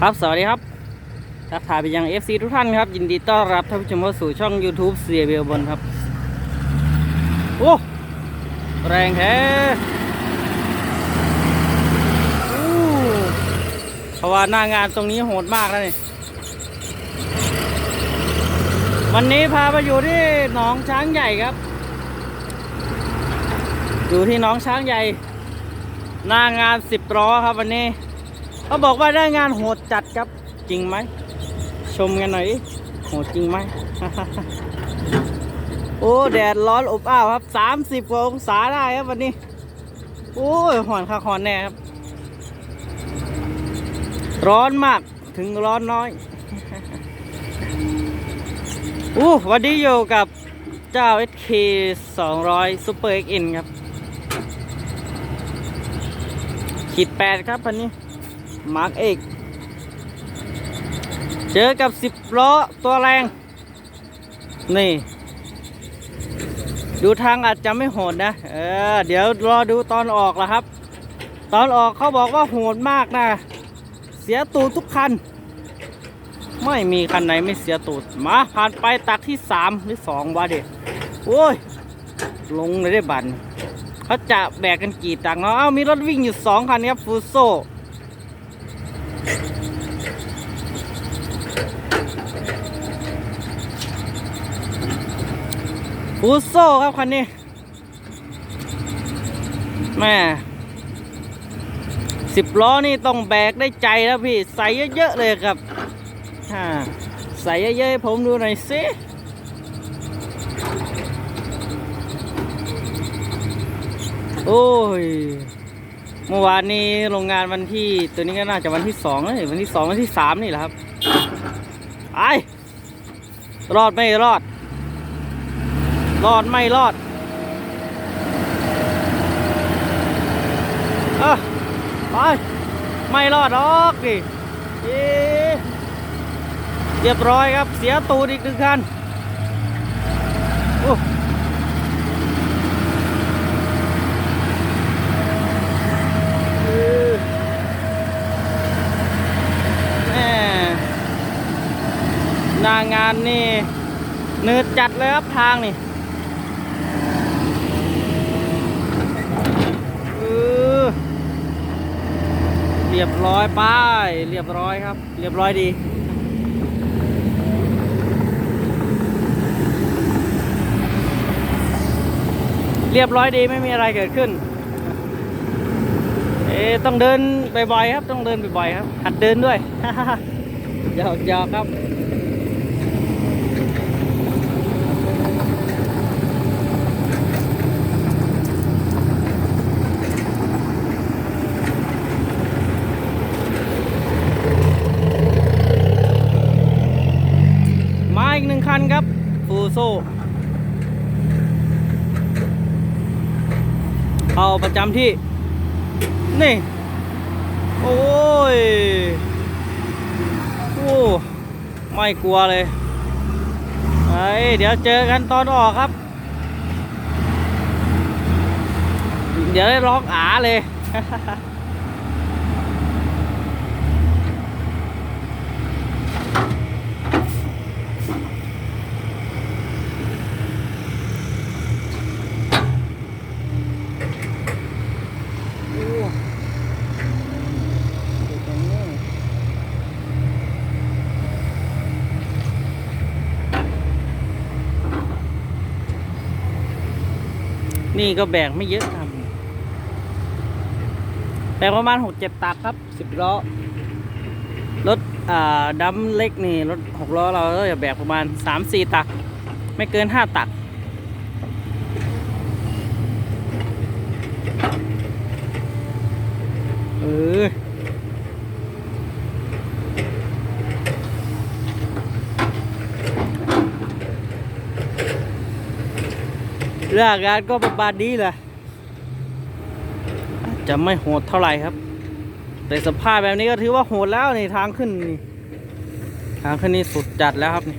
ครับสวัสดีครับทักทายไปยัง FC ทุกท่านครับ ยินดีต้อนรับท่านผู้ชมเข้าสู่ช่อง YouTube เสียเบลบนครับ โอ้แรงแท้อู้เพราะว่าหน้างานตรงนี้โหดมากแล้วนี่วันนี้พาไปอยู่ที่หนองช้างใหญ่ครับ อยู่ที่หนองช้างใหญ่ หน้างานสิบล้อครับวันนี้ เขาบอกว่าได้งานโหดจัดครับจริงไหม ชมกันหน่อยโหดจริงไหม โอ้แดดร้อนอบอ้าวครับสามสิบกว่าองศาได้ครับวันนี้ โอ้ยหอนคักหอนแน่ครับ ร้อนมากถึงร้อนน้อยอู้วันนี้อยู่กับเจ้า SK 200 Super XN ครับขีดแปดครับพันนี้ มาร์กเอกเจอกับสิบล้อตัวแรง นี่ ดูทางอาจจะไม่โหดนะ เออ เดี๋ยวรอดูตอนออกละครับ ตอนออกเขาบอกว่าโหดมากนะ เสียตูดทุกคัน ไม่มีคันไหนไม่เสียตูด มาผ่านไปตักที่สามหรือสองวะเด็กโอ้ย ลงเลยได้บันเขาจะแบกกันกี่ตังเนาะ เอ้ามีรถวิ่งอยู่สองคันครับฟูโซ ฟูโซครับคันนี้แม่สิบล้อนี่ต้องแบกได้ใจแล้วพี่ ใส่เยอะๆเลยครับฮ่าใส่เยอะๆให้ผมดูหน่อยสิโอ้ย เมื่อวานนี้โรงงานวันที่ตัวนี้ก็น่าจะวันที่สองเลยวันที่สองวันที่สามนี่แหละครับไปรอดไม่รอด รอดไม่รอดเออไปไม่รอดหรอกดิเอ๊ะเรียบร้อยครับเสียตูดอีกหนึ่งคันโอ้แม่นางานนี่เนืดจัดเลยครับทางนี่ ออเรียบร้อยป้ายเรียบร้อยครับ เรียบร้อยดีเรียบร้อยดีไม่มีอะไรเกิดขึ้น เอต้องเดินบ่อยๆครับ ต้องเดินบ่อยๆครับ หัดเดินด้วยหยอกหยอกครับ มาอีกหนึ่ง คันครับฟูโซเอาประจำที่ นี่ โอ้ยโอ้ไม่กลัวเลยไอ้เดี๋ยวเจอกันตอนออกครับ เดี๋ยวได้ร้องอาเลย โอ้อยู่ตรงนี้ นี่ก็แบกไม่เยอะครับ แบกประมาณหกเจ็ดตักครับสิบล้อ รถอ่าดัมเล็กนี่ รถหกล้อเราก็จะแบกประมาณสามสี่ตัก ไม่เกินห้าตัก เออ เรื่องงานก็ประมาณนี้แหละจะไม่โหดเท่าไหร่ครับ แต่สภาพแบบนี้ก็ถือว่าโหดแล้วนี่ทางขึ้นนี่ทางขึ้นนี่สุดจัดแล้วครับนี่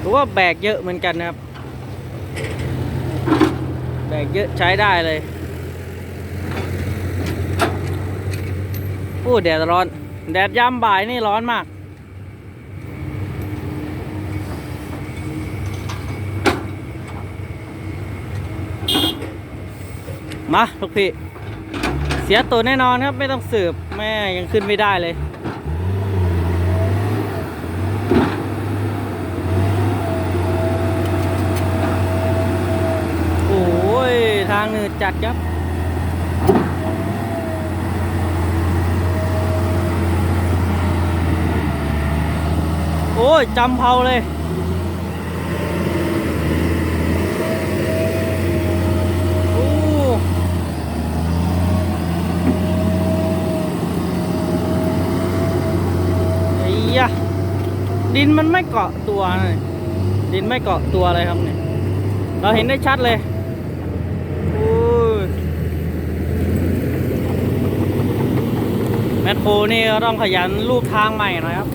โรือว่าแบกเยอะเหมือนกันนะครับ แบกเยอะใช้ได้เลยโอ้แดดร้อน แดดยามบ่ายนี่ร้อนมาก มาลูกพี่ เสียตัวแน่นอนครับ ไม่ต้องสืบ แม่ยังขึ้นไม่ได้เลยโอ้ยทางหนืดจัดครับ อ้ยจำเผาเลยโอ้ไอ้ยะดินมันไม่เกาะตัวนะดินไม่เกาะตัวเลยครับเนี่ย เราเห็นได้ชัดเลยโอ้ยแมคโครนี่ต้องขยันลูกทางใหม่หน่อยครับ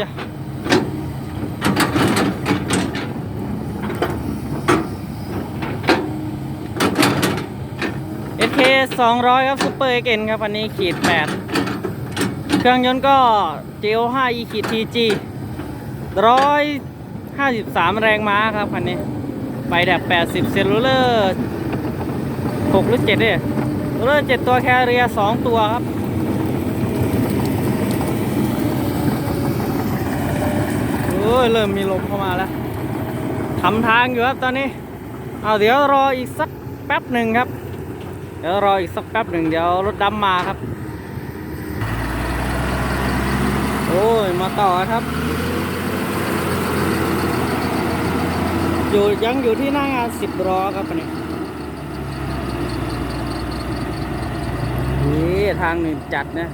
ยะ SK 200 ครับซูเปอร์ XN ครับ อันนี้ขีด 8 เครื่องยนต์ก็ GO5 E ขีด TG 153 แรงม้าครับ คันนี้ไปแดบ80 เซลลูเลอร์6หรือ7เนี่ยเซลลูเลอร์7ตัวแคเรีย2ตัวครับโอ้ย เริ่มมีลมเข้ามาแล้วทำทางอยู่ครับตอนนี้ เอาเดี๋ยวรออีกสักแป๊บหนึ่งครับ เดี๋ยวรออีกสักแป๊บหนึ่งเดี๋ยวรถดำมาครับ โอ้ย มาต่อครับ อยู่ยังอยู่ที่หน้างานสิบรอครับนนี้นี่ทางหนึ่งจัดนะ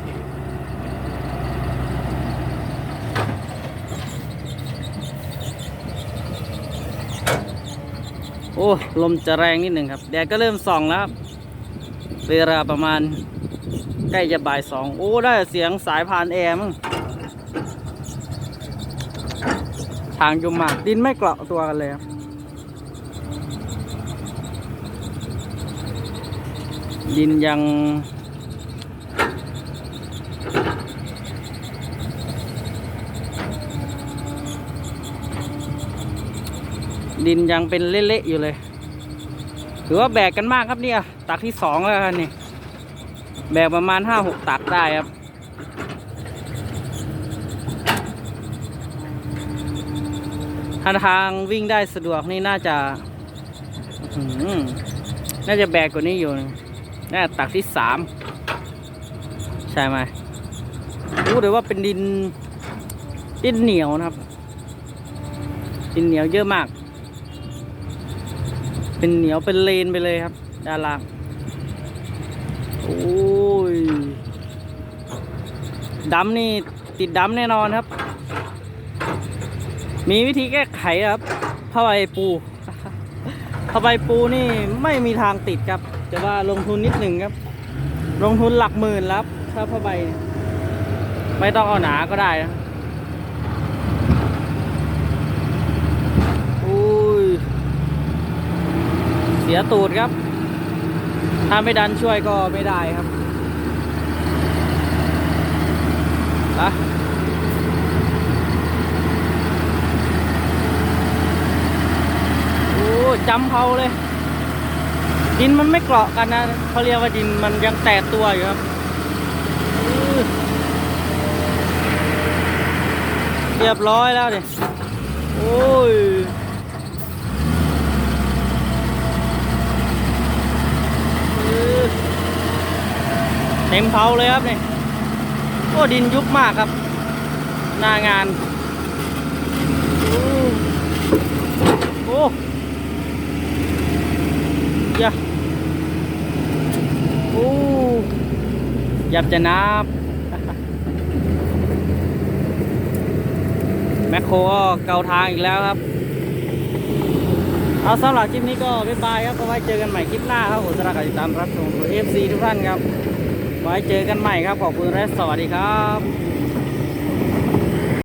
โอ้ ลมจะแรงนิดหนึ่งครับ แดดก็เริ่มส่องแล้วครับ เวลาประมาณใกล้จะบ่ายสองโอ้ ได้เสียงสายพานแอร์มั้งทางยุมมาก ดินไม่เกาะตัวกันเลยดินยัง ดินยังเป็นเละๆอยู่เลย ถือว่าแบกกันมากครับเนี่ย ตักที่สองแล้วครับนี่ แบกประมาณห้าหกตักได้ครับ ถ้าทางวิ่งได้สะดวกนี่น่าจะน่าจะแบกกว่านี้อยู่ น่าตักที่สาม ใช่ไหมรู้เลยว่าเป็นดิน ดินเหนียวนะครับ ดินเหนียวเยอะมาก เป็นเหนียวเป็นเลนไปเลยครับ ด้านล่าง โอ้ยดำนี่ติดดำแน่นอนครับ มีวิธีแก้ไขครับผ้าใบปูผ้าใบปูนี่ไม่มีทางติดครับ แต่ว่าลงทุนนิดหนึ่งครับ ลงทุนหลักหมื่นแล้วครับถ้าผ้าใบ ไม่ต้องเอาหนาก็ได้นะอุ้ย เสียตูดครับ ถ้าไม่ดันช่วยก็ไม่ได้ครับอะโอ้จำเขาเลย ดินมันไม่เกาะกันนะเขาเรียกว่าดินมันยังแตกตัวอยู่ครับเรียบร้อยแล้วเนี่ยโอ้ย ต็มเผาเลยครับนี่โอ้ดินยุบมากครับ หน้างาน โอ้ยาโอ้ยับจะนับแมคโครก็เกาทางอีกแล้วครับ เอาสำหรับคลิปนี้ก็บ๊ายบายครับเอไว้เจอกันใหม่คลิปหน้าครับผมสำหรัการติดตามรับชมเอฟซีทุกท่านครับ ไว้เจอกันใหม่ครับ ขอบคุณและสวัสดีครับ